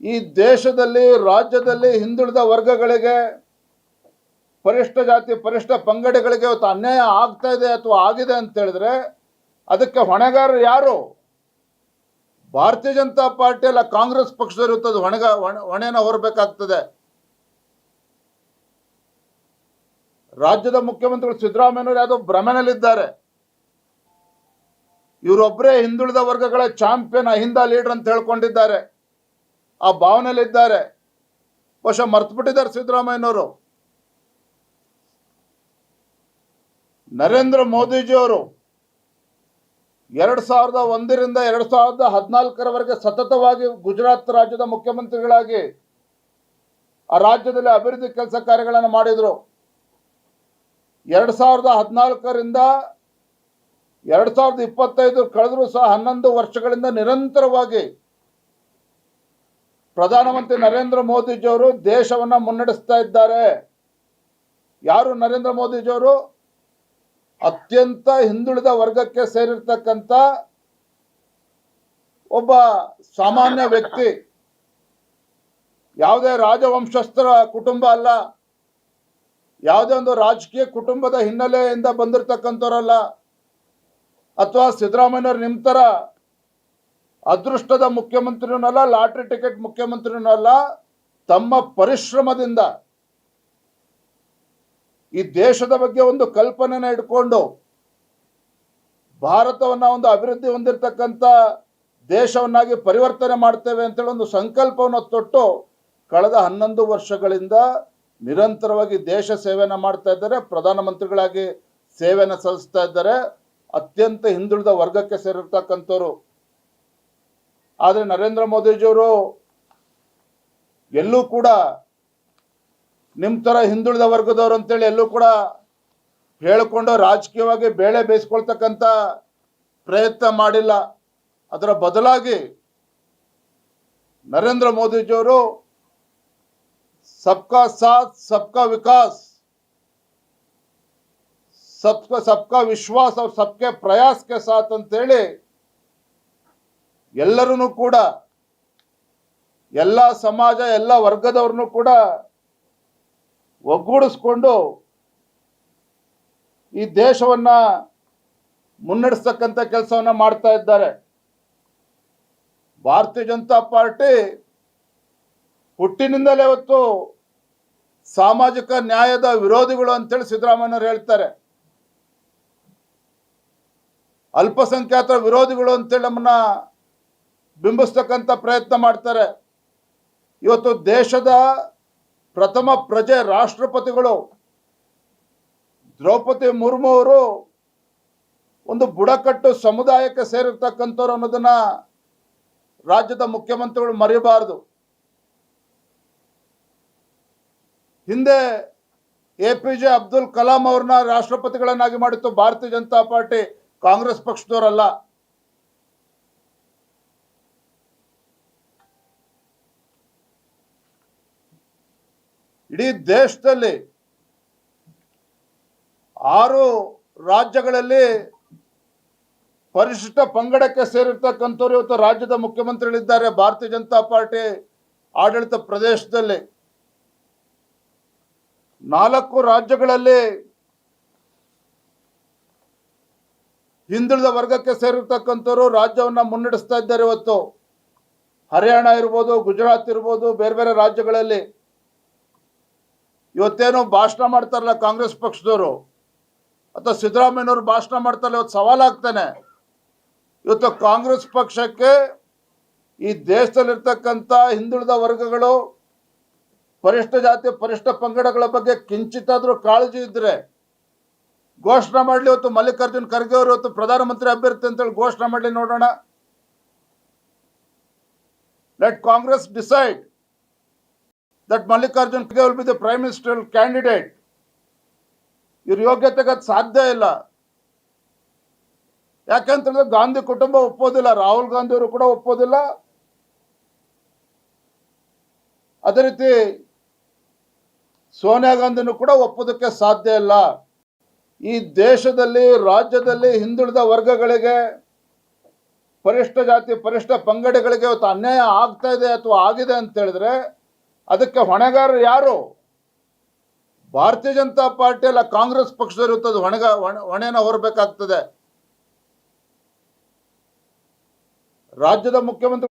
ಈ ದೇಶದಲ್ಲಿ, ರಾಜ್ಯದಲ್ಲಿ ಹಿಂದುಳಿದ ವರ್ಗಗಳಿಗೆ ಪರಿಷ್ಠ ಜಾತಿ, ಪರಿಷ್ಠ ಪಂಗಡಗಳಿಗೆ ಇವತ್ತು ಅನ್ಯಾಯ ಆಗ್ತಾ ಇದೆ ಅಥವಾ ಆಗಿದೆ ಅಂತ ಹೇಳಿದ್ರೆ ಅದಕ್ಕೆ ಹೊಣೆಗಾರರು ಯಾರು? ಭಾರತೀಯ ಜನತಾ ಪಾರ್ಟಿ ಅಲ್ಲ, ಕಾಂಗ್ರೆಸ್ ಪಕ್ಷದವರು ಇರುತ್ತದೆ ಅದು ಹೊಣೆಗ, ಹೊಣೆ- ಹೊಣೆನ ಹೊರಬೇಕಾಗ್ತದೆ. ರಾಜ್ಯದ ಮುಖ್ಯಮಂತ್ರಿಗಳು ಸಿದ್ದರಾಮಯ್ಯನವರು ಯಾವುದೋ ಭ್ರಮೆನಲ್ಲಿದ್ದಾರೆ. ಇವರೊಬ್ಬರೇ ಹಿಂದುಳಿದ ವರ್ಗಗಳ ಚಾಂಪಿಯನ್, ಅಹಿಂದ ಲೀಡರ್ ಅಂತ ಹೇಳ್ಕೊಂಡಿದ್ದಾರೆ. ಆ ಭಾವನೆಯಲ್ಲಿದ್ದಾರೆ. ಬಹುಶಃ ಮರ್ತು ಬಿಟ್ಟಿದ್ದಾರೆ ಸಿದ್ದರಾಮಯ್ಯನವರು. ನರೇಂದ್ರ ಮೋದಿಜಿಯವರು ಎರಡು ಸಾವಿರದ ಒಂದರಿಂದ ಎರಡು ಸಾವಿರದ ಹದಿನಾಲ್ಕರವರೆಗೆ ಸತತವಾಗಿ ಗುಜರಾತ್ ರಾಜ್ಯದ ಮುಖ್ಯಮಂತ್ರಿಗಳಾಗಿ ಆ ರಾಜ್ಯದಲ್ಲಿ ಅಭಿವೃದ್ಧಿ ಕೆಲಸ ಕಾರ್ಯಗಳನ್ನು ಮಾಡಿದರು. ಎರಡ್ ಸಾವಿರದ ಹದಿನಾಲ್ಕರಿಂದ ಎರಡು ಸಾವಿರದ ಇಪ್ಪತ್ತೈದು ಕಳೆದರೂ ಸಹ ಹನ್ನೊಂದು ವರ್ಷಗಳಿಂದ ನಿರಂತರವಾಗಿ ಪ್ರಧಾನಮಂತ್ರಿ ನರೇಂದ್ರ ಮೋದಿಜಿಯವರು ದೇಶವನ್ನ ಮುನ್ನಡೆಸ್ತಾ ಇದ್ದಾರೆ. ಯಾರು ನರೇಂದ್ರ ಮೋದಿಜಿಯವರು? ಅತ್ಯಂತ ಹಿಂದುಳಿದ ವರ್ಗಕ್ಕೆ ಸೇರಿರ್ತಕ್ಕಂಥ ಒಬ್ಬ ಸಾಮಾನ್ಯ ವ್ಯಕ್ತಿ. ಯಾವುದೇ ರಾಜವಂಶಸ್ಥರ ಕುಟುಂಬ ಅಲ್ಲ. ಯಾವುದೇ ಒಂದು ರಾಜಕೀಯ ಕುಟುಂಬದ ಹಿನ್ನೆಲೆಯಿಂದ ಬಂದಿರತಕ್ಕಂಥವ್ರಲ್ಲ. ಅಥವಾ ಸಿದ್ದರಾಮಯ್ಯವ್ರು ನಿಮ್ಮ ಥರ ಅದೃಷ್ಟದ ಮುಖ್ಯಮಂತ್ರಿನಲ್ಲ, ಲಾಟ್ರಿ ಟಿಕೆಟ್ ಮುಖ್ಯಮಂತ್ರಿನಲ್ಲ, ತಮ್ಮ ಪರಿಶ್ರಮದಿಂದ ಈ ದೇಶದ ಬಗ್ಗೆ ಒಂದು ಕಲ್ಪನೆನ ಇಟ್ಕೊಂಡು ಭಾರತವನ್ನ ಒಂದು ಅಭಿವೃದ್ಧಿ ಹೊಂದಿರತಕ್ಕಂಥ ದೇಶವನ್ನಾಗಿ ಪರಿವರ್ತನೆ ಮಾಡ್ತೇವೆ ಅಂತೇಳಿ ಒಂದು ಸಂಕಲ್ಪವನ್ನು ತೊಟ್ಟು ಕಳೆದ ಹನ್ನೊಂದು ವರ್ಷಗಳಿಂದ ನಿರಂತರವಾಗಿ ದೇಶ ಸೇವೆಯನ್ನು ಮಾಡ್ತಾ ಇದ್ದಾರೆ, ಪ್ರಧಾನಮಂತ್ರಿಗಳಾಗಿ ಸೇವೆಯನ್ನು ಸಲ್ಲಿಸ್ತಾ ಇದ್ದಾರೆ. ಅತ್ಯಂತ ಹಿಂದುಳಿದ ವರ್ಗಕ್ಕೆ ಸೇರಿರ್ತಕ್ಕಂಥವ್ರು ಆದರೆ ನರೇಂದ್ರ ಮೋದಿಜಿಯವರು ಎಲ್ಲೂ ಕೂಡ ನಿಮ್ಮ ಥರ ಹಿಂದುಳಿದ ವರ್ಗದವರು ಅಂತೇಳಿ ಎಲ್ಲೂ ಕೂಡ ಹೇಳಿಕೊಂಡು ರಾಜಕೀಯವಾಗಿ ಬೇಳೆ ಬೇಯಿಸ್ಕೊಳ್ತಕ್ಕಂಥ ಪ್ರಯತ್ನ ಮಾಡಿಲ್ಲ. ಅದರ ಬದಲಾಗಿ ನರೇಂದ್ರ ಮೋದಿಜಿಯವರು ಸಬ್ಕಾ ಸಾಥ್, ಸಬ್ಕಾ ವಿಕಾಸ್, ಸಬ್ಕಾ ಸಬ್ಕಾ ವಿಶ್ವಾಸ ಸಬ್ಕೆ ಪ್ರಯಾಸ್ಗೆ ಸಾಥ್ ಅಂತೇಳಿ ಎಲ್ಲರೂ ಕೂಡ, ಎಲ್ಲ ಸಮಾಜ, ಎಲ್ಲ ವರ್ಗದವ್ರನ್ನು ಕೂಡ ಒಗ್ಗೂಡಿಸ್ಕೊಂಡು ಈ ದೇಶವನ್ನ ಮುನ್ನಡೆಸ್ತಕ್ಕಂಥ ಕೆಲಸವನ್ನ ಮಾಡ್ತಾ ಇದ್ದಾರೆ. ಭಾರತೀಯ ಜನತಾ ಪಾರ್ಟಿ ಹುಟ್ಟಿನಿಂದಲೇ ಇವತ್ತು ಸಾಮಾಜಿಕ ನ್ಯಾಯದ ವಿರೋಧಿಗಳು ಅಂತೇಳಿ ಸಿದ್ದರಾಮಯ್ಯವ್ರು ಹೇಳ್ತಾರೆ. ಅಲ್ಪಸಂಖ್ಯಾತರ ವಿರೋಧಿಗಳು ಅಂತೇಳಿ ನಮ್ಮನ್ನ ಬಿಂಬಿಸ್ತಕ್ಕಂಥ ಪ್ರಯತ್ನ ಮಾಡ್ತಾರೆ. ಇವತ್ತು ದೇಶದ ಪ್ರಥಮ ಪ್ರಜೆ ರಾಷ್ಟ್ರಪತಿಗಳು ದ್ರೌಪದಿ ಮುರ್ಮು ಅವರು ಒಂದು ಬುಡಕಟ್ಟು ಸಮುದಾಯಕ್ಕೆ ಸೇರಿರ್ತಕ್ಕಂಥವ್ರು ಅನ್ನೋದನ್ನ ರಾಜ್ಯದ ಮುಖ್ಯಮಂತ್ರಿಗಳು ಮರೆಯಬಾರದು ಹಿಂದೆ A P J Abdul Kalam ಅವ್ರನ್ನ ರಾಷ್ಟ್ರಪತಿಗಳನ್ನಾಗಿ ಮಾಡಿತ್ತು ಭಾರತೀಯ ಜನತಾ ಪಾರ್ಟಿ ಕಾಂಗ್ರೆಸ್ ಪಕ್ಷದವರಲ್ಲ. ಇಡೀ ದೇಶದಲ್ಲಿ ಆರು ರಾಜ್ಯಗಳಲ್ಲಿ ಪರಿಶಿಷ್ಟ ಪಂಗಡಕ್ಕೆ ಸೇರಿರ್ತಕ್ಕಂಥವ್ರು ಇವತ್ತು ರಾಜ್ಯದ ಮುಖ್ಯಮಂತ್ರಿಗಳಿದ್ದಾರೆ. ಭಾರತೀಯ ಜನತಾ ಪಾರ್ಟಿ ಆಡಳಿತ ಪ್ರದೇಶದಲ್ಲಿ ನಾಲ್ಕು ರಾಜ್ಯಗಳಲ್ಲಿ ಹಿಂದುಳಿದ ವರ್ಗಕ್ಕೆ ಸೇರಿರ್ತಕ್ಕಂಥವ್ರು ರಾಜ್ಯವನ್ನ ಮುನ್ನಡೆಸ್ತಾ ಇದ್ದಾರೆ ಇವತ್ತು. ಹರಿಯಾಣ ಇರ್ಬೋದು, ಗುಜರಾತ್ ಇರ್ಬೋದು, ಬೇರೆ ಬೇರೆ ರಾಜ್ಯಗಳಲ್ಲಿ ಇವತ್ತೇನು ಭಾಷಣ ಮಾಡ್ತಾರಲ್ಲ ಕಾಂಗ್ರೆಸ್ ಪಕ್ಷದವರು. ಅಥವಾ ಸಿದ್ದರಾಮಯ್ಯನವರು ಭಾಷಣ ಮಾಡ್ತಾರಲ್ಲ, ಇವತ್ತು ಸವಾಲಾಗ್ತಾನೆ. ಇವತ್ತು ಕಾಂಗ್ರೆಸ್ ಪಕ್ಷಕ್ಕೆ ಈ ದೇಶದಲ್ಲಿರ್ತಕ್ಕಂಥ ಹಿಂದುಳಿದ ವರ್ಗಗಳು, ಪರಿಷ್ಠ ಜಾತಿ, ಪರಿಷ್ಠ ಪಂಗಡಗಳ ಬಗ್ಗೆ ಕಿಂಚಿತ್ತಾದರೂ ಕಾಳಜಿ ಇದ್ರೆ, ಘೋಷಣೆ ಮಾಡಲಿ ಇವತ್ತು ಮಲ್ಲಿಕಾರ್ಜುನ್ ಖರ್ಗೆ ಅವರು ಇವತ್ತು ಪ್ರಧಾನಮಂತ್ರಿ ಅಭ್ಯರ್ಥಿ ಅಂತೇಳಿ ಘೋಷಣೆ ಮಾಡಲಿ ನೋಡೋಣ. Let Congress decide that Mallikarjun Kharge will be the prime minister candidate ಇವ್ರ ಯೋಗ್ಯತೆಗೆ ಅದು ಸಾಧ್ಯ ಇಲ್ಲ. ಯಾಕಂತಂದ್ರೆ ಗಾಂಧಿ ಕುಟುಂಬ ಒಪ್ಪೋದಿಲ್ಲ, ರಾಹುಲ್ ಗಾಂಧಿ ಅವರು ಕೂಡ ಒಪ್ಪೋದಿಲ್ಲ. ಅದೇ ರೀತಿ ಸೋನಿಯಾ ಗಾಂಧಿನೂ ಕೂಡ ಒಪ್ಪೋದಕ್ಕೆ ಸಾಧ್ಯ ಇಲ್ಲ. ಈ ದೇಶದಲ್ಲಿ, ರಾಜ್ಯದಲ್ಲಿ ಹಿಂದುಳಿದ ವರ್ಗಗಳಿಗೆ, ಪರಿಷ್ಠ ಜಾತಿ, ಪರಿಷ್ಠ ಪಂಗಡಗಳಿಗೆ ಇವತ್ತು ಅನ್ಯಾಯ ಆಗ್ತಾ ಇದೆ ಅಥವಾ ಆಗಿದೆ ಅಂತ ಹೇಳಿದ್ರೆ ಅದಕ್ಕೆ ಹೊಣೆಗಾರರು ಯಾರು? ಭಾರತೀಯ ಜನತಾ ಪಾರ್ಟಿ ಅಲ್ಲ, ಕಾಂಗ್ರೆಸ್ ಅದು ಹೊಣೆಗ, ಹೊಣೆ- ಹೊಣೆನ ಹೊರಬೇಕಾಗ್ತದೆ. ರಾಜ್ಯದ ಮುಖ್ಯಮಂತ್ರಿ